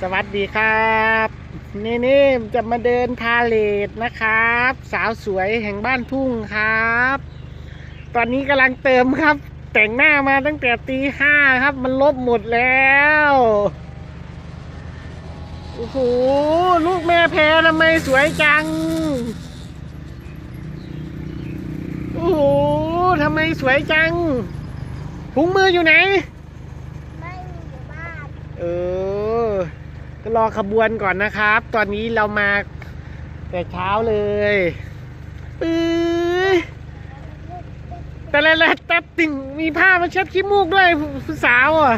สวัสดีครับ นี่นี่จะมาเดินพาเลทนะครับ สาวสวยแห่งบ้านทุ่งครับ ตอนนี้กำลังเติมครับ แต่งหน้ามาตั้งแต่ตีห้าครับ มันลบหมดแล้วโอ้โหลูกแม่แพ้ทำไมสวยจังโอ้โหทำไมสวยจังถุงมืออยู่ไหน ไม่มีอยู่บ้านเออก็ รอขบวนก่อนนะครับ ตอนนี้เรามาแต่เช้าเลยปื้อแต่ละละแต่ติ่งมีผ้ามาเช็ดขี้มูกด้วยผู้สาวอะ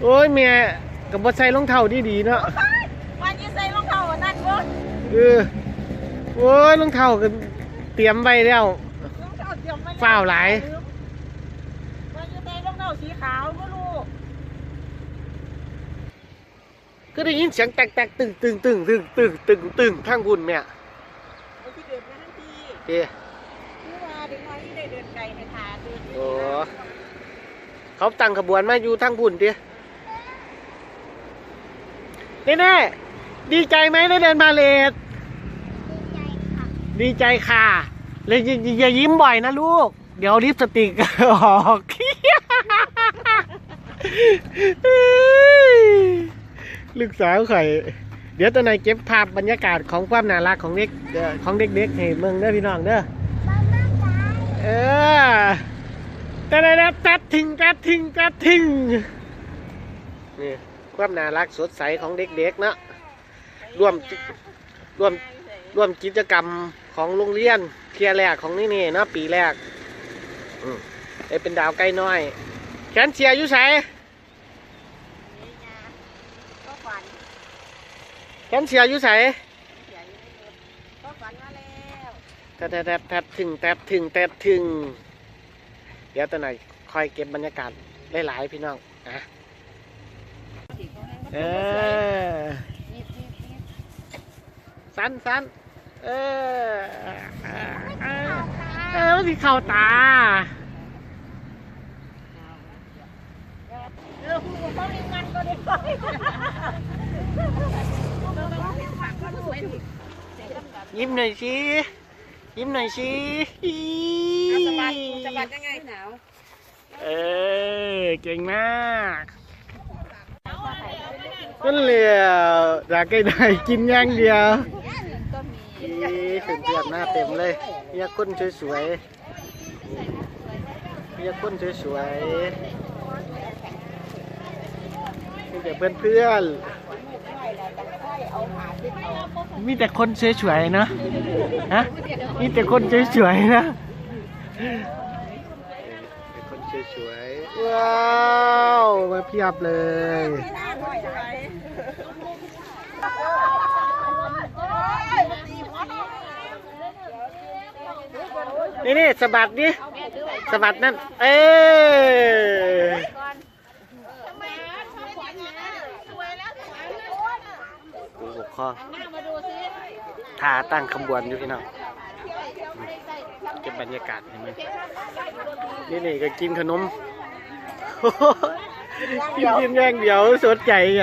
โอ้ยเมียกับบใส่รองเท้าดีๆเนาะวันนี้ใส่รองเท้านั่นเว้ยเออโอ้ยรองเท้าก็เตรียมไว้แล้วรองเท้าเตรียมไว้แล้ฝ้าวหลาย วันนี้ใส่รองเท้าสีขาวก็ลูก ก็ได้ยินเสียงแตกแตกตึงตึงตึงตึงตึงตึงตึงข้างบุญแม่เอาที่เดินมาทั้งทีเอ๊ะนี่ว่าเด็กน้อยที่ได้เดินไกลในทางเดินโอ้เขาตั้งขบวนมาอยู่ทางบุญเดียแน่ๆดีใจไหมได้เดินมาเลทดีใจค่ะดีใจค่ะเลยอย่าอย่ายิ้มบ่อยนะลูก เดี๋ยวลิปสติกออก ลูกสาวไข่เดี๋ยวตัวไหนเก็บภาพบรรยากาศของความน่ารักของเด็กของเด็กๆให้เมืองเด้อพี่น้องเด้อเออแต่แต่แต่แต่ทิ้งแต่ทิ้งแต่ทิ้งนี่ความน่ารักสดใสของเด็กๆเนาะร่วมร่วมร่วมกิจกรรมของโรงเรียนเทียร์แรกของนี่นี่เนาะปีแรกอืมได้เป็นดาวใกล้น้อยแขนเชียร์อยู่ไส ก็ฝัน แขนเชียร์อยู่ไสเสียอยู่ในรถก็ฝันมาแล้วแต่แต่แต่แต่ถึงแต่ถึงแต่ถึง เดี๋ยวตัวไหนอยคอยเก็บบรรยากาศหลายๆพี่น้องอะเออสันสันเออเออเออมันสิเข่าตาเออผู้เขาเรียนงานก็ได้ไป ยิ้มหน่อยสิยิ้มหน่อยสิสบายสบายยังไงหนาวเออเก่งมากนั่นเหลียวอยากให้ได้กินอย่างเดียวอีขึ้นเทียบหน้าเต็มเลยเรียกคนสวยๆเรียกคนสวยๆมีแต่เพื่อนๆ มีแต่คนสวยๆนะฮะมีแต่คนสวยๆนะคนสวยๆว้าวมาเพียบเลยนี่นี่สะบัดดิสะบัดนั่น เอ้ ยกูบกข้อท่าตั้งขบวนอยู่พี่น้องเก็บบรรยากาศให้มันนี่นี่ก็กินขนมกินกินอย่างเดียวสดใจไง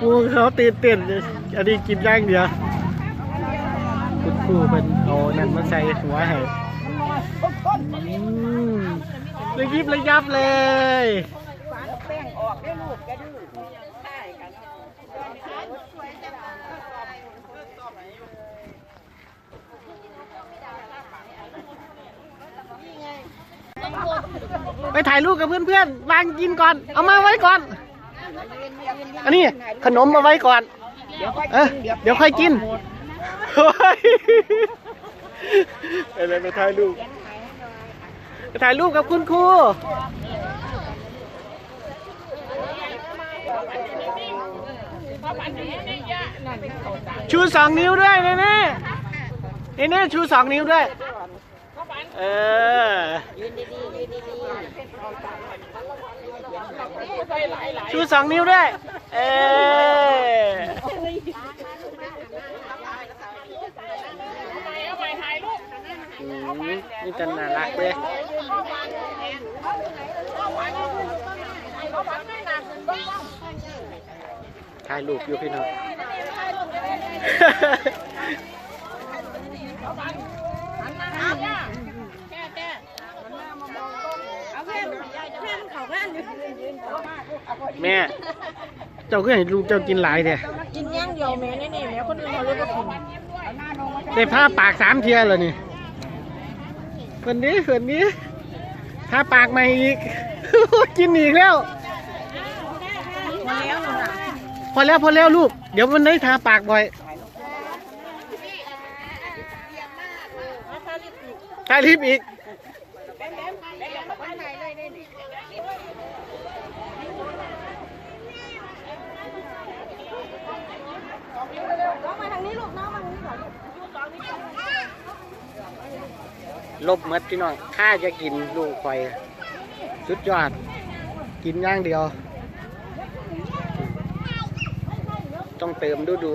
กูเขาตื่นเต้นอันนี้กินอย่างเดียวคุณครูเป็นเอานั่นมาใส่หัวให้อืมระยิบระยับเลยแป้งออกได้ลูกแกดื้อใช่กัน ไปถ่ายรูปกับเพื่อนๆวางกินก่อน เอามาไว้ก่อน อันนี้ขนมมาไว้ก่อน เออเดี๋ยวค่อยกินเฮ้ยไปเลยไปถ่ายรูปไปถ่ายรูปกับคุณครูชูสองนิ้วด้วยเน่เน่เน่เน่ชูสองนิ้วด้วย เออ ชูสองนิ้วด้วย เออนี่จะน่ารักเลยถ่ายรูปอยู่พี่น้อง แม่ เจ้าก็ให้ลูกเจ้ากินหลายเด้กินย่างเดียวแม่นี่นี่แม่คนอื่นเขาเลยก็กินได้ผ้าปากสามเทียเลยนี่คนนี้คนนี้ผ้าปากใหม่อีก กินอีกแล้วมาแล้วน่ะพอแล้วพอแล้วลูก เดี๋ยวมันได้ทาปากบ่อยทาลิปอีก น้องมาทางนี้ลูกน้องมาทางนี้ก่อน ลบเมดพี่น้องข้าจะกินลูกไฟสุดยอด กินย่างเดียว ต้องเติมดูดู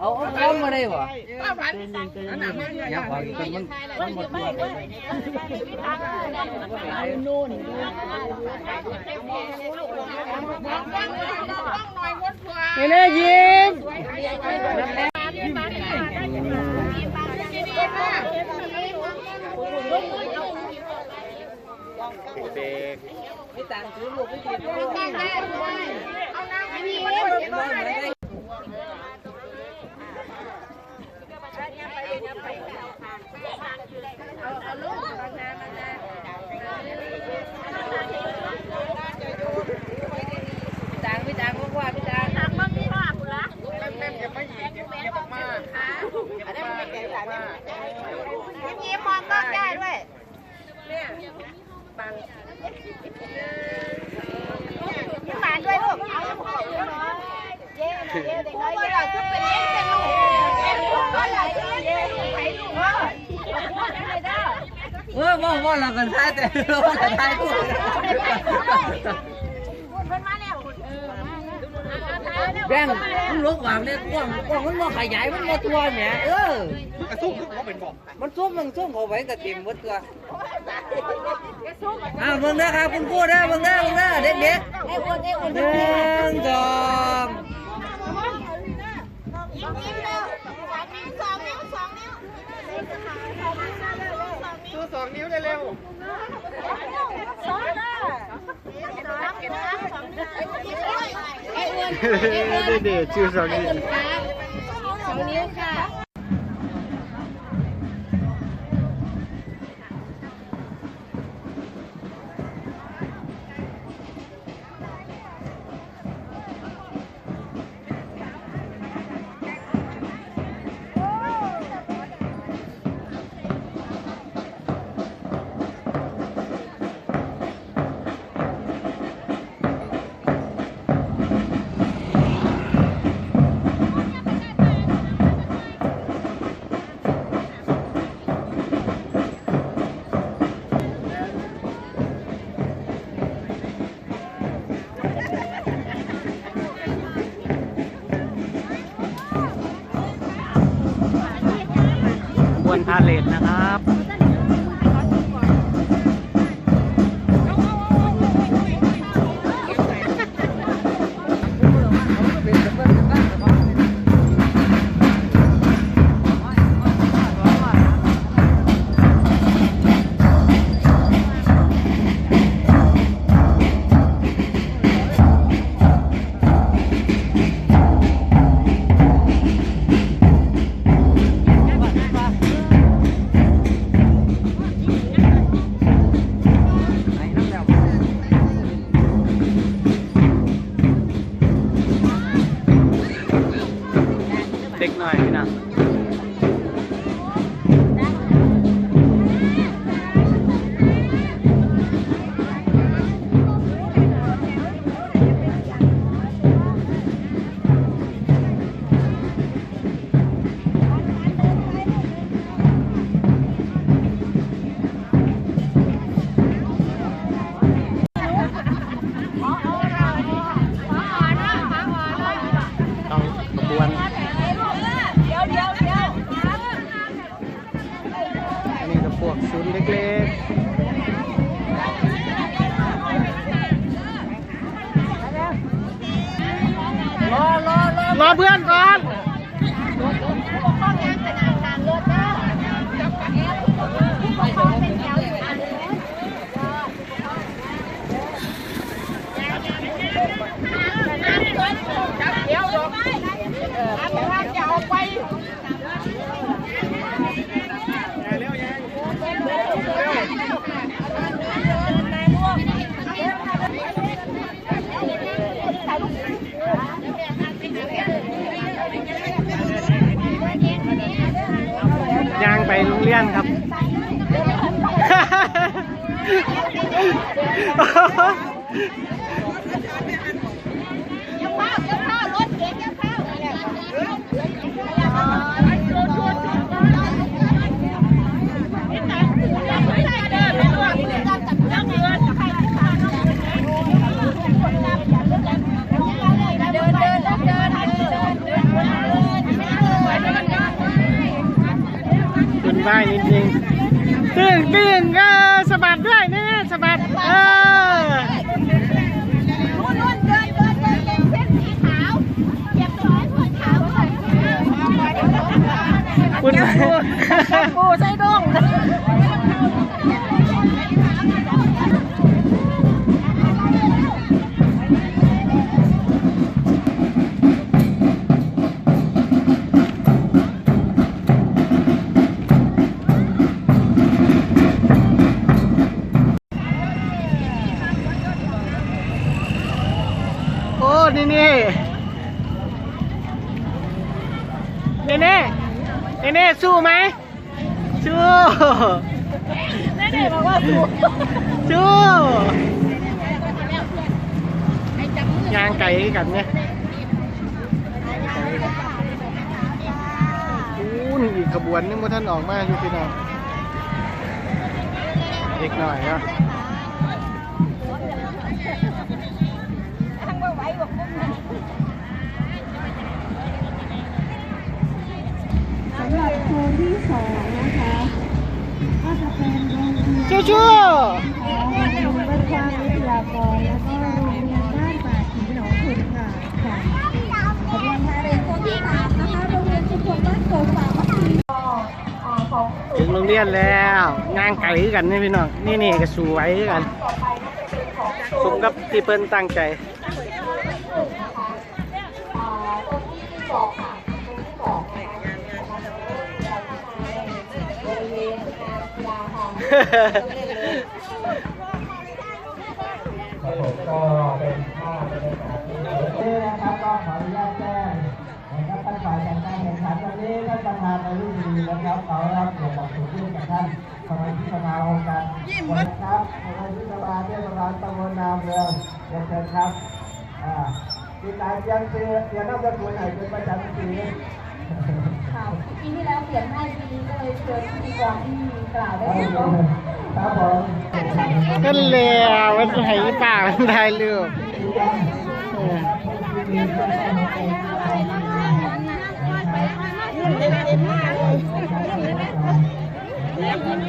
เอาเอาเอามาได้บ่อยากบอกอีกคนมันมันหมดตัวไปนี่เลยยิ้มเด็กไม่ต่างถือลูกไม่กินลูกต่างไม่ต่างเพราะว่าไม่ต่าง ยิ้มมองกล้องได้ด้วยยิ้มหวานด้วยลูกเอาเย้เย้เด็กน้อยเย้คือเป็นเย้เป็นลูกเย้ลูกก็เลยเย้ไผ่ลูกเออเลยเด้อ เอ อว่าว่าเรากันท้ายแต่เรากันท้ายกูเพิ่นมาแล้วเออแบงมันลุกหวางเนี่ยกว้างกว้างมันมาขยายมันมาตัวแหมเออมันซุ่มมันซุ่มเขาไว้กับเต็มหมดตัวอ้าวเบิ่งเด้อครับคุณครูเด้อเบิ่งเด้อเบิ่งเด้อเด็กไอ้อ้วนไอ้อ้วนๆหนึ่งสองยิ้มยิ้มเร็วสองนิ้วสองนิ้วสองนิ้วชู สองนิ้วเร็วสองนิ้วสองนิ้วไอ้อ้วนเด็กๆชื่อสองนี้สองนิ้วค่ะ พาเลทนะครับ เด็ก รียนครับ ขึ้นได้นิดนึงตึ้งตึ้งเออสะบัดด้วยนี่สะบัดเออนู่นนู่นเดงโอ้นี่นี่นี่นี่นี่นี่สู้ไหมสู้นั่นเองบอกว่าปูสู้ยางไก่กันเนี่ยอู้นี่อีกขบวนนึงว่าท่านออกมาอยู่พี่น้องเด็กหน่อยเนาะ สำหรับโซนที่สองนะคะก็จะเป็นโรงเรียนสู้สู้ของโรงเรียนบ้านกว้างวิทยากรแล้วก็โรงเรียนบ้านป่าขีหนองขุนค่ะค่ะขบวนพาเหรดโซนที่สามนะคะโรงเรียนชุมชนบ้านโกสามัคคีก็เอ่อของถึงโรงเรียนแล้วงานไก่คือกันนี่พี่น้องนี่นี่ก็สวยคือกันสมกับที่เพิ่นตั้งใจ ครับผมก็เป็นภาพบรรยากาศที่นี่นะครับก็ขออนุญาตแจ้งนะครับท่านฝ่ายการแข่งขันวันนี้ท่านประธานในรุ่นดีนะครับขอรับเกียรติจากสุดกับท่านสมาชิกสภาองค์การวันครับสมาชิกสภาเทศบาลตำบลนาเมืองเรียนเชิญครับอ่า มีการเตรียมเสียเตรียมน้ำจะคุยไหนเป็นประจำปีค่ะปีที่แล้วเปลี่ยนให้ปีนี้ก็เลยเชิญพิธีกรที่กล่าวได้ครับเลยผมครับผมก็แล้วมันให้ป่ามันได้เรื่องเออ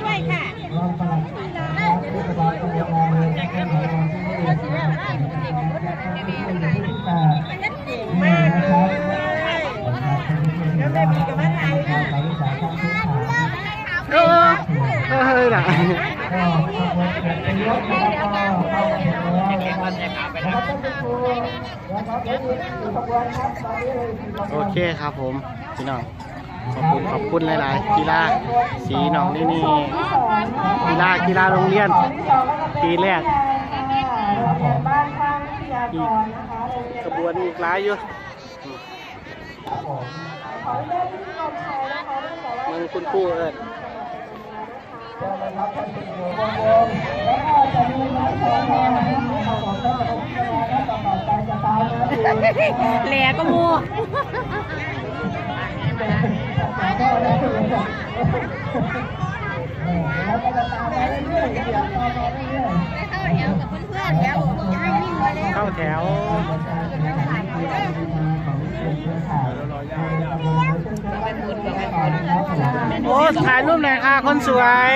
ด้วยค่ะ รองประหลัดครับเทศบาลตำบลนาเมืองท่านรองที่นี่นะครับที่แปดมากเลยแล้วได้มีกับอะไรนะ เออเออน่ะ ก็ขบวนเกียรติยศนะครับก็เข้ามาถึงแล้วนะครับนะครับท่านผู้ชมนะครับเดี๋ยวมีขบวนครับตอนนี้เลยสี่ขบวน โอเคครับผมพี่น้องขอบคุณขอบคุณหลายๆกีฬาสีหนองนี่นี่กีฬากีฬาโรงเรียนปีแรกบ้านข้างวิทยากระคะโรงเรียนขบวนอีกหลายอยู่ขอเริ่มพิธีกรไทยนคือองจากว่ามันคุณครูเอิญ แล้ก็มีนักแสดงนะครับของท่านประธานและต่อไปจะตามมาคือแหลก็มัวเข้าแถวกับเพื่อนๆแล้วย้ยวิ่งมาแล้วเข้าแถวโอ้ถ่ายรูปหน่อยค่ะ คนสวย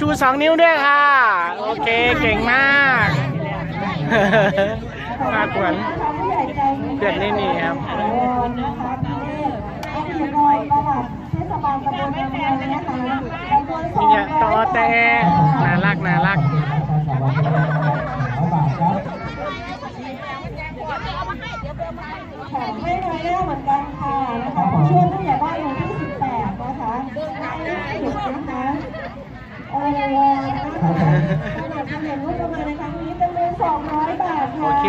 ชูสองนิ้วด้วยค่ะ โอเค เก่งมาก มากกวนผู้ใหมือนนี่นี่ครับโอ้นะคะนี่เอาเพียงรอยประวัติเทศบาลตำบลเมืองเลยนะคะตำบลสองเนี่ยต่อแต่น่ารักน่ารักแถมให้น้อยแน่เหมือนกันค่ะนะคะช่วยผู้ใหญ่บ้านหมู่ที่สิบแปดนะคะถูกนะคะเออนะคะสนับสนุนงบประมาณในครั้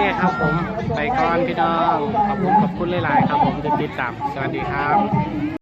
ค่ครับผม ไปก่อนพี่น้อง ขอบคุณขอบคุณหลาย ๆ ครับผมที่ติดตาม สวัสดีครับ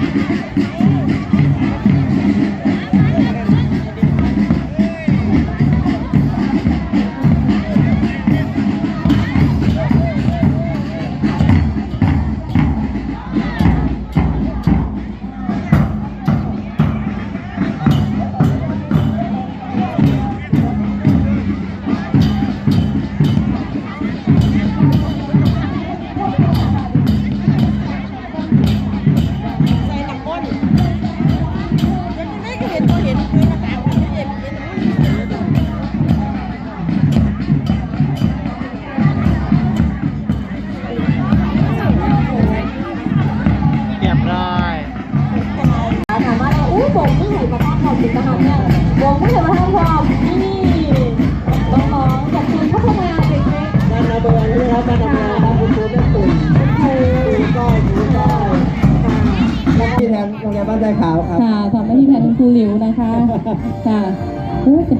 Música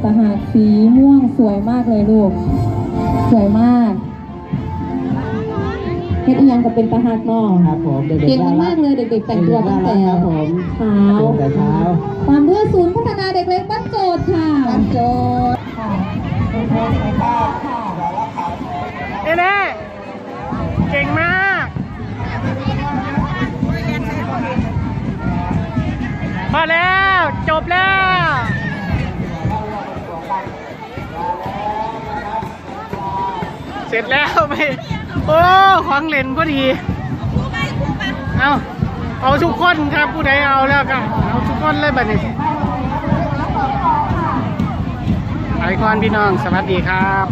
ตาหากสีม่วงสวยมากเลยลูก สวยมากเฮ็ดอีหยังกับเป็นตาหากเนอครับผมเด็กๆเก่งน่รัมากๆเลยเด็กๆแต่งตัวตั้งแต่ครับผมเช้าตั้งแต่เช้าตามด้วยศูนย์พัฒนาเด็กเล็กบ้านโจทย์ค่ะบ้านโจทย์ค่ะคุณครูสุภาพค่ะสารคามเอ้เน่เก่งมากพอแล้ว จบแล้ว เสร็จแล้วไปโอ้ของเล่นพอดี เอาเอาทุกคนครับผู้ใดเอาแล้วก็เอาทุกคนเลยบัดนี้ไอคอนพี่น้องสวัสดีครับ